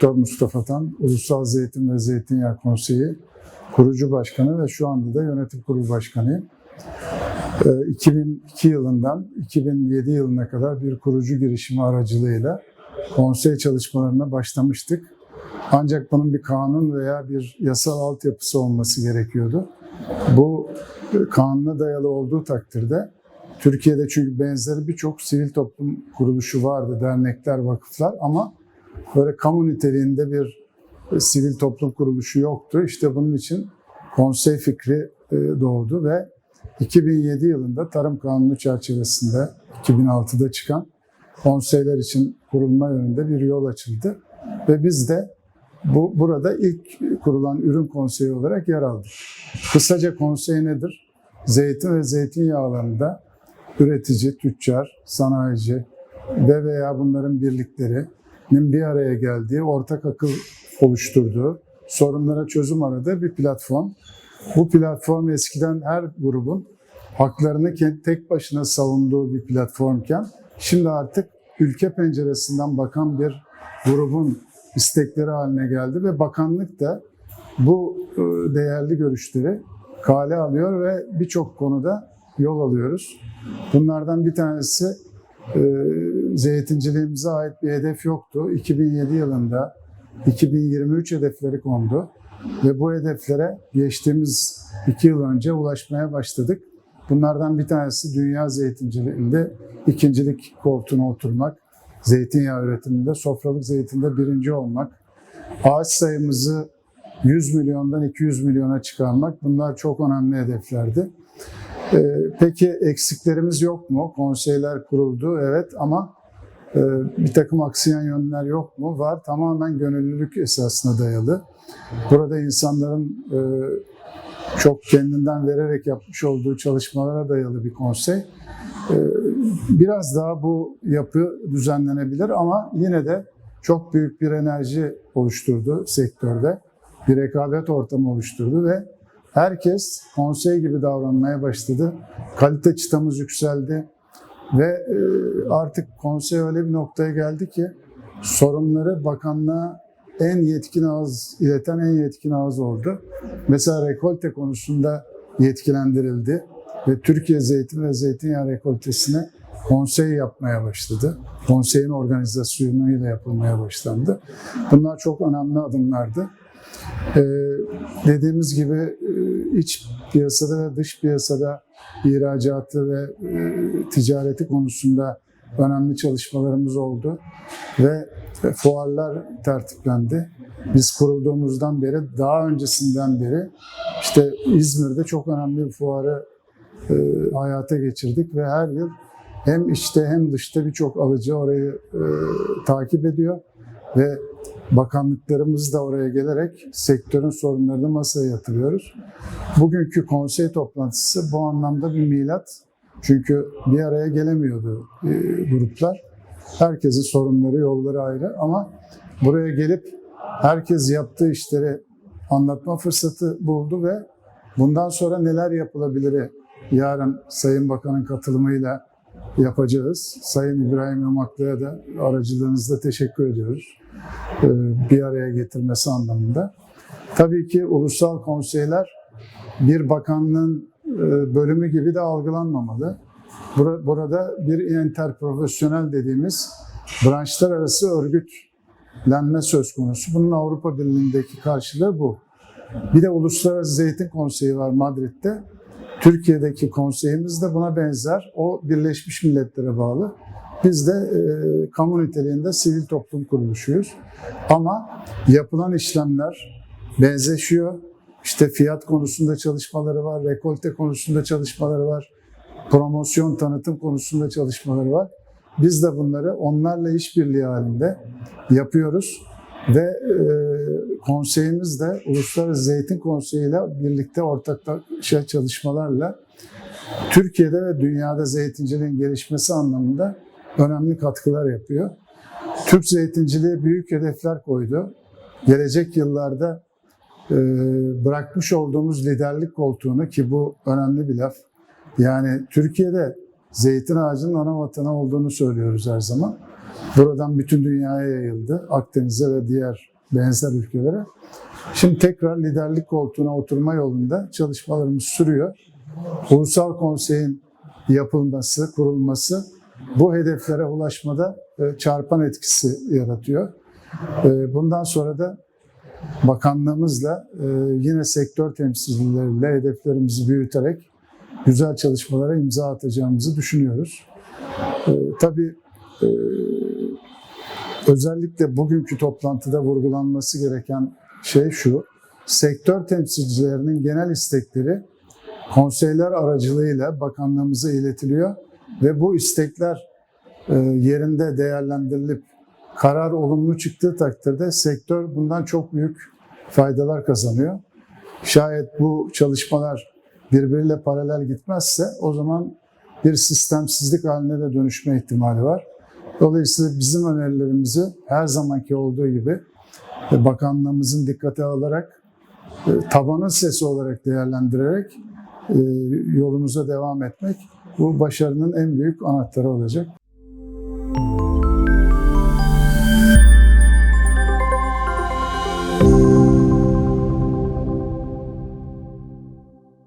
Doktor Mustafa Tan, Ulusal Zeytin ve Zeytinyağı Konseyi kurucu başkanı ve şu anda da yönetim kurulu başkanıyım. Ee, 2002 yılından 2007 yılına kadar bir kurucu girişimi aracılığıyla konsey çalışmalarına başlamıştık. Ancak bunun bir kanun veya bir yasal altyapısı olması gerekiyordu. Bu kanuna dayalı olduğu takdirde Türkiye'de çünkü benzeri birçok sivil toplum kuruluşu vardı, dernekler, vakıflar ama böyle kamu niteliğinde bir e, sivil toplum kuruluşu yoktu. İşte bunun için konsey fikri e, doğdu ve 2007 yılında Tarım Kanunu çerçevesinde 2006'da çıkan konseyler için kurulma yönünde bir yol açıldı. Ve biz de bu burada ilk kurulan ürün konseyi olarak yer aldık. Kısaca konsey nedir? Zeytin ve zeytinyağlarında üretici, tüccar, sanayici ve veya bunların birliklerinin bir araya geldiği, ortak akıl oluşturduğu, sorunlara çözüm aradığı bir platform. Bu platform eskiden her grubun haklarını tek başına savunduğu bir platformken şimdi artık ülke penceresinden bakan bir grubun istekleri haline geldi ve bakanlık da bu e, değerli görüşleri kale alıyor ve birçok konuda yol alıyoruz. Bunlardan bir tanesi e, zeytinciliğimize ait bir hedef yoktu. 2007 yılında 2023 hedefleri kondu ve bu hedeflere geçtiğimiz iki yıl önce ulaşmaya başladık. Bunlardan bir tanesi dünya zeytinciliğinde ikincilik koltuğuna oturmak, zeytinyağı üretiminde, sofralık zeytinde birinci olmak, ağaç sayımızı 100 milyondan 200 milyona çıkarmak bunlar çok önemli hedeflerdi. Ee, peki eksiklerimiz yok mu? Konseyler kuruldu evet ama bir takım aksiyen yönler yok mu? Var. Tamamen gönüllülük esasına dayalı. Burada insanların e, çok kendinden vererek yapmış olduğu çalışmalara dayalı bir konsey. Ee, Biraz daha bu yapı düzenlenebilir ama yine de çok büyük bir enerji oluşturdu sektörde. Bir rekabet ortamı oluşturdu ve herkes konsey gibi davranmaya başladı. Kalite çıtamız yükseldi ve e, artık konsey öyle bir noktaya geldi ki sorunları bakanlığa en yetkin ağız ileten en yetkin ağız oldu. Mesela rekolte konusunda yetkilendirildi ve Türkiye Zeytin ve Zeytinyağı rekoltesine konsey yapmaya başladı. Konseyin organizasyonuyla yapılmaya başlandı. Bunlar çok önemli adımlardı. Ee, dediğimiz gibi e, iç piyasada ve dış piyasada ihracatı ve e, ticareti konusunda önemli çalışmalarımız oldu ve e, fuarlar tertiplendi. Biz kurulduğumuzdan beri, daha öncesinden beri işte İzmir'de çok önemli bir fuarı e, hayata geçirdik ve her yıl hem içte hem dışta birçok alıcı orayı e, takip ediyor ve bakanlıklarımız da oraya gelerek sektörün sorunlarını masaya yatırıyoruz. Bugünkü konsey toplantısı bu anlamda bir milat. Çünkü bir araya gelemiyordu e, gruplar. Herkesin sorunları, yolları ayrı ama buraya gelip herkes yaptığı işleri anlatma fırsatı buldu ve bundan sonra neler yapılabilir yarın Sayın Bakan'ın katılımıyla yapacağız. Sayın İbrahim Yamaklı'ya da aracılığınızda teşekkür ediyoruz. Ee, Bir araya getirmesi anlamında. Tabii ki ulusal konseyler bir bakanlığın e, bölümü gibi de algılanmamalı. Bura- Burada bir interprofesyonel dediğimiz branşlar arası örgütlenme söz konusu. Bunun Avrupa Birliği'ndeki karşılığı bu. Bir de Uluslararası Zeytin Konseyi var Madrid'de. Türkiye'deki konseyimiz de buna benzer. O Birleşmiş Milletler'e bağlı. Biz de e, kamu niteliğinde sivil toplum kuruluşuyuz. Ama yapılan işlemler benzeşiyor. İşte fiyat konusunda çalışmaları var, rekolte konusunda çalışmaları var, promosyon, tanıtım konusunda çalışmaları var. Biz de bunları onlarla işbirliği halinde yapıyoruz ve e, konseyimiz de Uluslararası Zeytin Konseyi ile birlikte ortaklaşa çalışmalarla Türkiye'de ve dünyada zeytinciliğin gelişmesi anlamında önemli katkılar yapıyor. Türk zeytinciliği büyük hedefler koydu. Gelecek yıllarda e, bırakmış olduğumuz liderlik koltuğunu ki bu önemli bir laf. Yani Türkiye'de zeytin ağacının ana vatanı olduğunu söylüyoruz her zaman. Buradan bütün dünyaya yayıldı. Akdeniz'e ve diğer benzer ülkelere. Şimdi tekrar liderlik koltuğuna oturma yolunda çalışmalarımız sürüyor. Ulusal Konsey'in yapılması, kurulması bu hedeflere ulaşmada e, çarpan etkisi yaratıyor. E, Bundan sonra da bakanlığımızla e, yine sektör temsilcileriyle hedeflerimizi büyüterek güzel çalışmalara imza atacağımızı düşünüyoruz. Tabii özellikle bugünkü toplantıda vurgulanması gereken şey şu, sektör temsilcilerinin genel istekleri konseyler aracılığıyla bakanlığımıza iletiliyor ve bu istekler e, yerinde değerlendirilip karar olumlu çıktığı takdirde sektör bundan çok büyük faydalar kazanıyor. Şayet bu çalışmalar birbiriyle paralel gitmezse o zaman bir sistemsizlik haline de dönüşme ihtimali var. Dolayısıyla bizim önerilerimizi her zamanki olduğu gibi e, bakanlığımızın dikkate alarak e, tabanın sesi olarak değerlendirerek e, yolumuza devam etmek bu başarının en büyük anahtarı olacak.